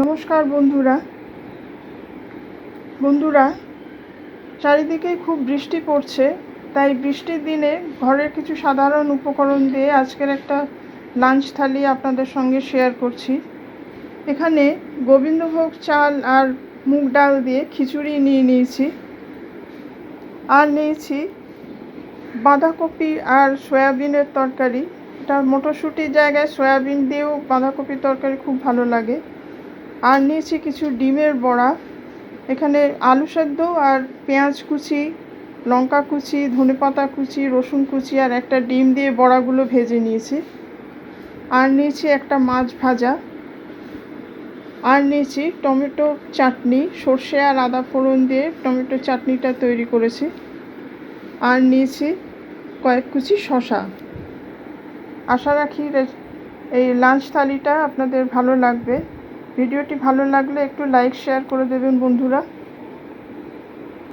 নমস্কার বন্ধুরা। বন্ধুরা, চারিদিকে খুব বৃষ্টি পড়ছে, তাই বৃষ্টির দিনে ঘরের কিছু সাধারণ উপকরণ দিয়ে আজকের একটা লাঞ্চ থালি আপনাদের সঙ্গে শেয়ার করছি। এখানে গোবিন্দভোগ চাল আর মুগ ডাল দিয়ে খিচুড়ি নিয়ে নিয়েছি। আর নিয়েছি বাঁধাকপি আর সয়াবিনের তরকারি। এটা মটরশুঁটির জায়গায় সয়াবিন দিয়েও বাঁধাকপির তরকারি খুব ভালো লাগে। আর নিয়েছি কিছু ডিমের বড়া। এখানে আলু সেদ্ধ আর পেঁয়াজ কুচি, লঙ্কা কুচি, ধনেপাতা কুচি, রসুন কুচি আর একটা ডিম দিয়ে বড়াগুলো ভেজে নিয়েছি। আর নিয়েছি একটা মাছ ভাজা। আর নিয়েছি টমেটো চাটনি, সর্ষে আর আদা ফোড়ন দিয়ে টমেটো চাটনিটা তৈরি করেছি। আর নিয়েছি কয়েক কুচি শশা আশা রাখি এই লাঞ্চ থালিটা আপনাদের ভালো লাগবে। ভিডিওটি ভালো লাগলে একটু লাইক শেয়ার করে দেবেন বন্ধুরা।